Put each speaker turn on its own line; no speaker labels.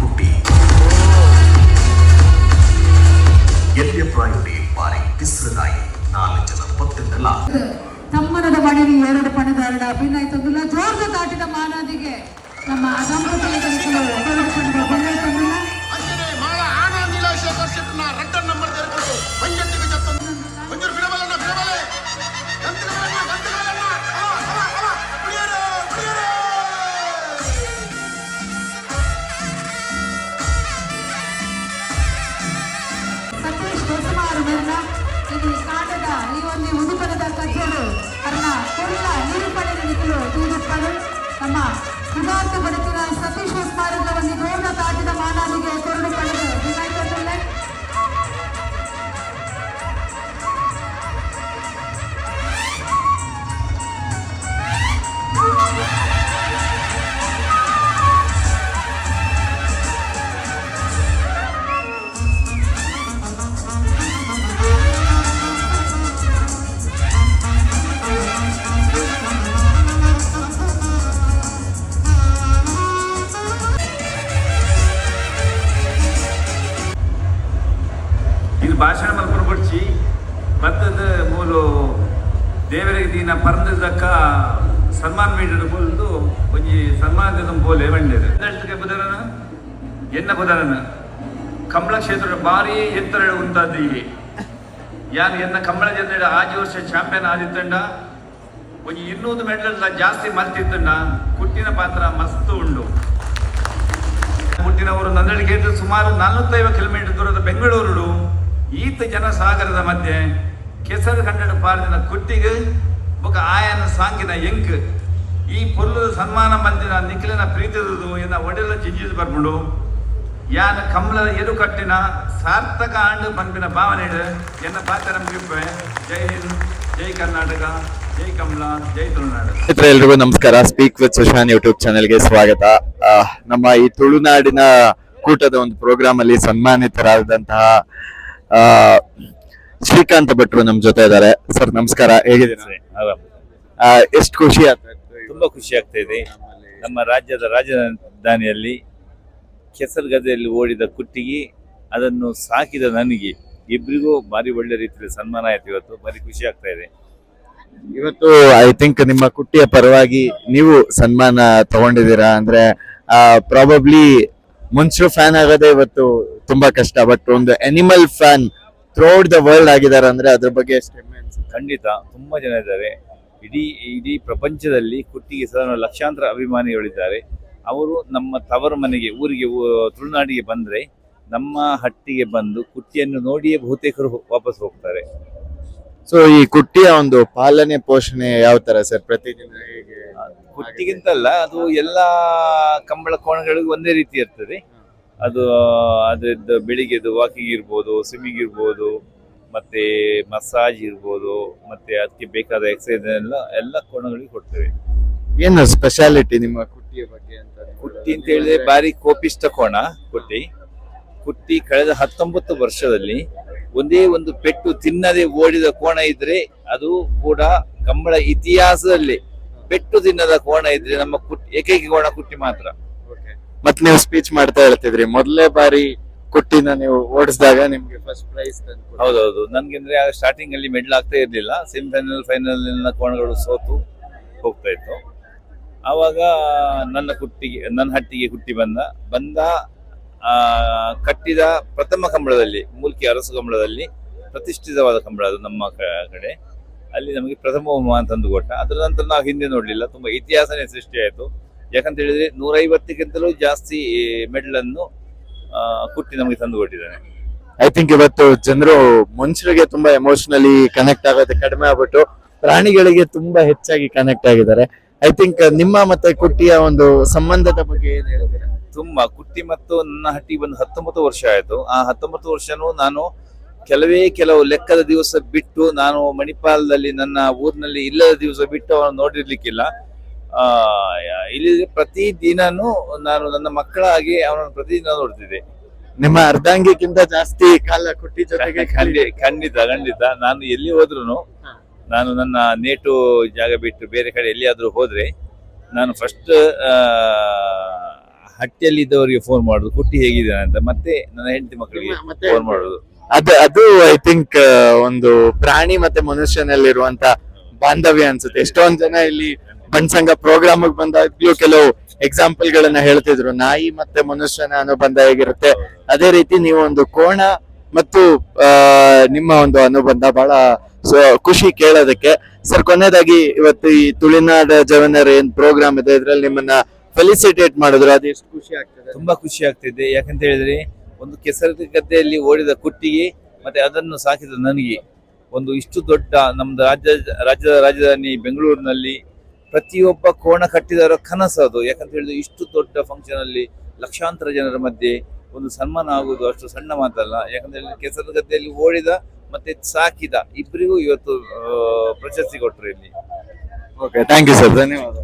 ಕುಟ್ಟಿ ಎಲ್ಲಿಯ ಪ್ರಾಯುಡಿ ಬಾರಿ ತಿಸ್ರದಾಯಿ ನಾಲ್ಕು ಜನ ಪತ್ತೆಂದಲ್ಲ
ತಮ್ಮನದ ಮಣಿಗೆ ಎರಡು ಪಣದಾರಣ ಅಭಿನಯ ತಂದಿಲ್ಲ ಜೋರ್ದ ದಾಟಿದ ಮಾನದಿಗೆ ನಮ್ಮ ದಂಪತಿಯ ಕಚೇರು ಅನ್ನ ಕೊಲ್ಲ ನಿರೂಪಣೆ ನಿಖಲು ತೀರುಪ್ಪರು ನಮ್ಮ ಪದಾರ್ಥ
ಭಾಷಣ ಮಲ್ಪುರ ಬಡ್ಚಿ ಭತ್ತದ ಮೂಲು ದೇವರಿಗೆ ದಿನ ಪರಂದಕ್ಕ ಸನ್ಮಾನ ಮೀಟರ್ ಬೋಲ್ದು ಒಂಜಿ ಸನ್ಮಾನದ ಬೋಲೆ ಬಂಡಿದೆ ಬುಧರನ? ಎನ್ನ ಬುಧರನ? ಕಂಬಳ ಕ್ಷೇತ್ರ ಭಾರಿ ಎತ್ತರ ಉಂಟಾದ ಯಾನ್ ಎನ್ನ ಕಂಬಳ ಜನರ ಆಜಿ ವರ್ಷ ಚಾಂಪಿಯನ್ ಆದಿತ್ತಂಡ, ಒಂಜಿ ಇನ್ನೂರು ಮೆಡಲ್ ಜಾಸ್ತಿ ಮಲ್ತಿತ್ತಂಡ ಕುಟ್ಟಿನ ಪಾತ್ರ ಮಸ್ತ್ ಉಂಡು. ಹುಟ್ಟಿನವರು ನಂದಳಿಗೇಟು ಸುಮಾರು ನಲವತ್ತೈದು ಕಿಲೋಮೀಟರ್ ದೂರದ ಬೆಂಗಳೂರು ಈತ ಜನಸಾಗರದ ಮಧ್ಯೆ ಕೆಸರು ಕಂಡಡ ಪಾರ್ದಿನ ಕುಟ್ಟಿಗೆ ಬೊಕ ಆಯನ ಸಾಂಗಿನ ಎಂಕ್. ಈ ಪೊರ್ಲು ಸನ್ಮಾನ ಮಂದಿನ ನಿಖಿಲನ ಪ್ರೀತಿದುದು ಎನ್ನ ಒಡೆಲ ಜಿಂಜಿದು ಬರ್ಬಿಡು ಯಾನ ಕಮಲದ ಎರು ಕಟ್ಟಿನ ಸಾರ್ಥಕ ಆಂಡು ಪಂಪಿನ ಭಾವನೆ ಎನ್ನ ಪಾತ್ರ ಜೈ ಹಿಂದ್, ಜೈ ಕರ್ನಾಟಕ, ಜೈ ಕಮಲ, ಜೈ
ಸ್ನೇಹಿತರೆ, ಎಲ್ರಿಗೂ ನಮಸ್ಕಾರ. ಸ್ಪೀಕ್ ವಿತ್ ಸುಶಾನ್ ಯೂಟ್ಯೂಬ್ ಚಾನೆಲ್ಗೆ ಸ್ವಾಗತ. ನಮ್ಮ ಈ ತುಳುನಾಡಿನ ಕೂಟದ ಒಂದು ಪ್ರೋಗ್ರಾಮ್ ಅಲ್ಲಿ ಸನ್ಮಾನಿತರಾದಂತಹ ಆ, ಶ್ರೀಕಾಂತ್ ಭಟ್ರು ನಮ್ ಜೊತೆ ಇದ್ದಾರೆ. ಸರ್ ನಮಸ್ಕಾರ. ಹೇಗಿದ್ದೀರಾ?
ಆರಾಮ್.
ಆ, ಎಷ್ಟು ಖುಷಿ ಆಗ್ತಾ ಇತ್ತು
ತುಂಬಾ ಖುಷಿ ಆಗ್ತಾ ಇದೆ. ನಮ್ಮ ರಾಜ್ಯದ ರಾಜಧಾನಿಯಲ್ಲಿ ಕೆಸರುಗದ್ದೆಯಲ್ಲಿ ಓಡಿದ ಕುಟ್ಟಿಗೆ ಅದನ್ನು ಸಾಕಿದ ನನಗೆ ಇಬ್ಬರಿಗೂ ಭಾರಿ ಒಳ್ಳೆ ರೀತಿಯಲ್ಲಿ ಸನ್ಮಾನ ಆಯ್ತು ಇವತ್ತು. ಭಾರಿ ಖುಷಿ ಆಗ್ತಾ ಇದೆ.
ಇವತ್ತು ಐ ಥಿಂಕ್ ನಿಮ್ಮ ಕುಟ್ಟಿಯ ಪರವಾಗಿ ನೀವು ಸನ್ಮಾನ ತಗೊಂಡಿದ್ದೀರಾ ಅಂದ್ರೆ ಪ್ರಾಬಬ್ಲಿ ಮುನ್ಸ್ರು ಫ್ಯಾನ್ ಆಗೋದೇ ಇವತ್ತು ತುಂಬಾ ಕಷ್ಟ ಬಟ್ ಒಂದು animal fan throughout the world ಆಗಿದ್ದಾರೆ ಅಂದ್ರೆ ಅದ್ರ ಬಗ್ಗೆ ಎಷ್ಟು ಹೆಮ್ಮೆ ಅನ್ಸುತ್ತೆ
ಖಂಡಿತ ತುಂಬಾ ಜನ ಇದ್ದಾರೆ. ಇಡೀ ಇಡೀ ಪ್ರಪಂಚದಲ್ಲಿ ಕುಟ್ಟಿಗೆ ಸದನ ಲಕ್ಷಾಂತರ ಅಭಿಮಾನಿಗಳಿದ್ದಾರೆ. ಅವರು ನಮ್ಮ ತವರು ಮನೆಗೆ ಊರಿಗೆ ತುಳುನಾಡಿಗೆ ಬಂದ್ರೆ ನಮ್ಮ ಹಟ್ಟಿಗೆ ಬಂದು ಕುಟ್ಟಿಯನ್ನು ನೋಡಿಯೇ ಬಹುತೇಕರು ವಾಪಸ್ ಹೋಗ್ತಾರೆ.
ಸೊ ಈ ಕುಟ್ಟಿಯ ಒಂದು ಪಾಲನೆ ಪೋಷಣೆ ಯಾವ ತರ ಸರ್? ಪ್ರತಿದಿನ ಹೇಗೆ?
ಕುಟ್ಟಿಗಿಂತಲ್ಲ ಅದು ಎಲ್ಲಾ ಕಂಬಳ ಕೋಣಗಳಿಗೂ ಒಂದೇ ರೀತಿ ಇರ್ತದೆ. ಅದು ಅದ್ರದ್ದು ಬೆಳಿಗ್ಗೆದು ವಾಕಿಂಗ್ ಇರ್ಬೋದು ಸ್ವಿಮ್ಮಿಂಗ್ ಇರ್ಬೋದು ಮತ್ತು ಮಸಾಜ್ ಇರ್ಬೋದು ಮತ್ತು ಅದಕ್ಕೆ ಬೇಕಾದ ಎಕ್ಸಸೈಸ್ ಎಲ್ಲ ಎಲ್ಲ ಕೋಣಗಳಿಗೆ ಕೊಡ್ತೇವೆ.
ಏನು ಸ್ಪೆಷಾಲಿಟಿ ನಿಮ್ಮ ಕುಟ್ಟಿಯ ಬಗ್ಗೆ ಅಂತ
ಕುಟ್ಟಿ ಅಂತ ಹೇಳಿದ್ರೆ ಬಾರಿ ಕೋಪಿಷ್ಟ ಕೋಣ ಕುಟ್ಟಿ. ಕುಟ್ಟಿ ಕಳೆದ ಹತ್ತೊಂಬತ್ತು ವರ್ಷದಲ್ಲಿ ಒಂದೇ ಒಂದು ಪೆಟ್ಟು ತಿನ್ನದೆ ಓಡಿದ ಕೋಣ ಇದ್ರೆ ಅದು ಕೂಡ ಕಂಬಳ ಇತಿಹಾಸದಲ್ಲಿ ಪೆಟ್ಟು ತಿನ್ನದ ಕೋಣ ಇದ್ರೆ ನಮ್ಮ ಕುಟ್ಟಿ ಏಕೈಕ ಕೋಣ ಕುಟ್ಟಿ ಮಾತ್ರ.
ಮತ್ ನೀವು ಸ್ಪೀಚ್ ಮಾಡ್ತಾ ಹೇಳ್ತಿದ್ರಿ ಮೊದಲೇ ಬಾರಿ ಕುಟ್ಟಿನ ನೀವು ಓಡಿಸಿದಾಗ ನಿಮ್ಗೆ ಫಸ್ಟ್ ಪ್ರೈಸ್
ಹೌದೌದು. ನನ್ಗೆ ಅಂದ್ರೆ ಸ್ಟಾರ್ಟಿಂಗ್ ಅಲ್ಲಿ ಮೆಡಲ್ ಆಗ್ತಾ ಇರ್ಲಿಲ್ಲ. ಸೆಮಿಫೈನಲ್ ಫೈನಲ್ ಕೋಣಗಳು ಸೋತು ಹೋಗ್ತಾ ಇತ್ತು. ಆವಾಗ ನನ್ನ ಕುಟ್ಟಿಗೆ, ನನ್ನ ಹಟ್ಟಿಗೆ ಕುಟ್ಟಿ ಬಂದ. ಬಂದ ಕಟ್ಟಿದ ಪ್ರಥಮ ಕಂಬಳದಲ್ಲಿ, ಮೂಲ್ಕಿ ಅರಸು ಕಂಬಳದಲ್ಲಿ ಪ್ರತಿಷ್ಠಿತವಾದ ಕಂಬಳ ಅದು ನಮ್ಮ ಕಡೆ. ಅಲ್ಲಿ ನಮಗೆ ಪ್ರಥಮ ಹೋಮ ಅಂತಂದು ಕೊಟ್ಟ ಅದರ ನಂತರ ನಾವು ಹಿಂದೆ ನೋಡಲಿಲ್ಲ. ತುಂಬಾ ಇತಿಹಾಸನೇ ಸೃಷ್ಟಿಯಾಯಿತು. ಯಾಕಂತ ಹೇಳಿದ್ರೆ ನೂರೈವತ್ತಕ್ಕಿಂತಲೂ ಜಾಸ್ತಿ ಮೆಡಲ್ ಅನ್ನು ಕುಟ್ಟಿ ನಮಗೆ ತಂದು ಕೊಟ್ಟಿದ್ದಾನೆ
ಐ ಥಿಂಕ್ ಇವತ್ತು ಜನರು ಮನುಷ್ಯರಿಗೆ ತುಂಬಾ ಎಮೋಷನಲಿ ಕನೆಕ್ಟ್ ಆಗೋದು ಕಡಿಮೆ ಆಗ್ಬಿಟ್ಟು ಪ್ರಾಣಿಗಳಿಗೆ ತುಂಬಾ ಹೆಚ್ಚಾಗಿ ಕನೆಕ್ಟ್ ಆಗಿದ್ದಾರೆ. ಐ ಥಿಂಕ್ ನಿಮ್ಮ ಮತ್ತೆ ಕುಟ್ಟಿಯ ಒಂದು ಸಂಬಂಧದ ಬಗ್ಗೆ ಏನ್ ಹೇಳಿದ್ರೆ
ತುಂಬಾ ಕುಟ್ಟಿ ಮತ್ತು ನನ್ನ ಹಟ್ಟಿ ಬಂದು ಹತ್ತೊಂಬತ್ತು ವರ್ಷ ಆಯ್ತು. ಆ ಹತ್ತೊಂಬತ್ತು ವರ್ಷನೂ ನಾನು ಕೆಲವೇ ಕೆಲವು ಲೆಕ್ಕದ ದಿವಸ ಬಿಟ್ಟು ನಾನು ಮಣಿಪಾಲದಲ್ಲಿ ನನ್ನ ಊರಿನಲ್ಲಿ ಇಲ್ಲದ ದಿವಸ ಬಿಟ್ಟು ಅವನು ನೋಡಿರ್ಲಿಕ್ಕಿಲ್ಲ. ಇಲ್ಲಿ ಪ್ರತಿ ದಿನಾನು ನಾನು ನನ್ನ ಮಕ್ಕಳಾಗಿ ಹಾಗೆ ಅವನನ್ನು ಪ್ರತಿದಿನ ನೋಡ್ತಿದ್ದೆ.
ನಿಮ್ಮ ಅರ್ಧಾಂಗಿಕ್ಕಿಂತ ಜಾಸ್ತಿ ಕಾಲ ಕೊಟ್ಟಿ ಜೊತೆಗೆ
ಖಂಡಿ- ಖಂಡಿತ ಖಂಡಿತ. ನಾನು ಎಲ್ಲಿ ಹೋದ್ರು ನಾನು ನನ್ನ ನೇಟು ಜಾಗ ಬಿಟ್ಟು ಬೇರೆ ಕಡೆ ಎಲ್ಲಿಯಾದ್ರೂ ಹೋದ್ರೆ ನಾನು ಫಸ್ಟ್ ಹಟ್ಟಿಯಲ್ಲಿ ಇದ್ದವರಿಗೆ ಫೋನ್ ಮಾಡುದು. ಕುಟ್ಟಿ ಹೇಗಿದೆ ಅಂತ. ಮತ್ತೆ ನನ್ನ ಹೆಂಡತಿ ಮಕ್ಕಳಿಗೆ
ಮತ್ತೆ
ಫೋನ್ ಮಾಡುದು.
ಅದು ಅದು ಐ ಥಿಂಕ್ ಒಂದು ಪ್ರಾಣಿ ಮತ್ತೆ ಮನುಷ್ಯನಲ್ಲಿರುವಂತ ಬಾಂಧವ್ಯ ಅನ್ಸುತ್ತೆ. ಎಷ್ಟೊಂದ್ ಜನ ಇಲ್ಲಿ ಬಣ್ಸಂಗ ಪ್ರೋಗ್ರಾಮ್ ಬಂದಾಗ್ಲೂ ಕೆಲವು ಎಕ್ಸಾಂಪಲ್ ಗಳನ್ನ ಹೇಳ್ತಿದ್ರು. ನಾಯಿ ಮತ್ತೆ ಮನುಷ್ಯನ ಅನುಬಂಧ ಹೇಗಿರುತ್ತೆ? ಅದೇ ರೀತಿ ನೀವು ಒಂದು ಕೋಣ ಮತ್ತು ನಿಮ್ಮ ಒಂದು ಅನುಬಂಧ ಬಹಳ ಖುಷಿ ಕೇಳೋದಕ್ಕೆ. ಸರ್, ಕೊನೆಯದಾಗಿ ಇವತ್ತು ಈ ತುಳಿನಾಡ ಜವನರ್ ಏನ್ ಪ್ರೋಗ್ರಾಮ್ ಇದೆ, ಇದ್ರಲ್ಲಿ ನಿಮ್ಮನ್ನ ಫೆಲಿಸಿಟೇಟ್ ಮಾಡಿದ್ರು ಅದು ಎಷ್ಟು ಖುಷಿ ಆಗ್ತದೆ?
ತುಂಬಾ ಖುಷಿ ಆಗ್ತಿದೆ. ಯಾಕಂತ ಹೇಳಿದ್ರೆ, ಒಂದು ಕೆಸರು ಗದ್ದೆಯಲ್ಲಿ ಓಡಿದ ಕುಟ್ಟಿಗೆ ಮತ್ತೆ ಅದನ್ನು ಸಾಕಿದ ನನಗೆ. ಒಂದು ಇಷ್ಟು ದೊಡ್ಡ ನಮ್ದು ರಾಜ್ಯ, ರಾಜ್ಯದ ರಾಜಧಾನಿ ಬೆಂಗಳೂರಿನಲ್ಲಿ ಪ್ರತಿಯೊಬ್ಬ ಕೋಣ ಕಟ್ಟಿದವರ ಕನಸು ಅದು. ಯಾಕಂತ ಹೇಳಿದ್ರೆ ಇಷ್ಟು ದೊಡ್ಡ ಫಂಕ್ಷನ್ ಅಲ್ಲಿ ಲಕ್ಷಾಂತರ ಜನರ ಮಧ್ಯೆ ಒಂದು ಸನ್ಮಾನ ಆಗುವುದು ಅಷ್ಟು ಸಣ್ಣ ಮಾತಲ್ಲ. ಯಾಕಂತ ಹೇಳಿದ್ರೆ ಕೆಸರು ಗದ್ದೆಯಲ್ಲಿ ಓಡಿದ ಮತ್ತೆ ಸಾಕಿದ ಇಬ್ಬರಿಗೂ ಇವತ್ತು ಪ್ರಶಸ್ತಿ ಕೊಟ್ಟರು ಇಲ್ಲಿ.
ಓಕೆ ಥ್ಯಾಂಕ್ ಯು ಸರ್ ಧನ್ಯವಾದ.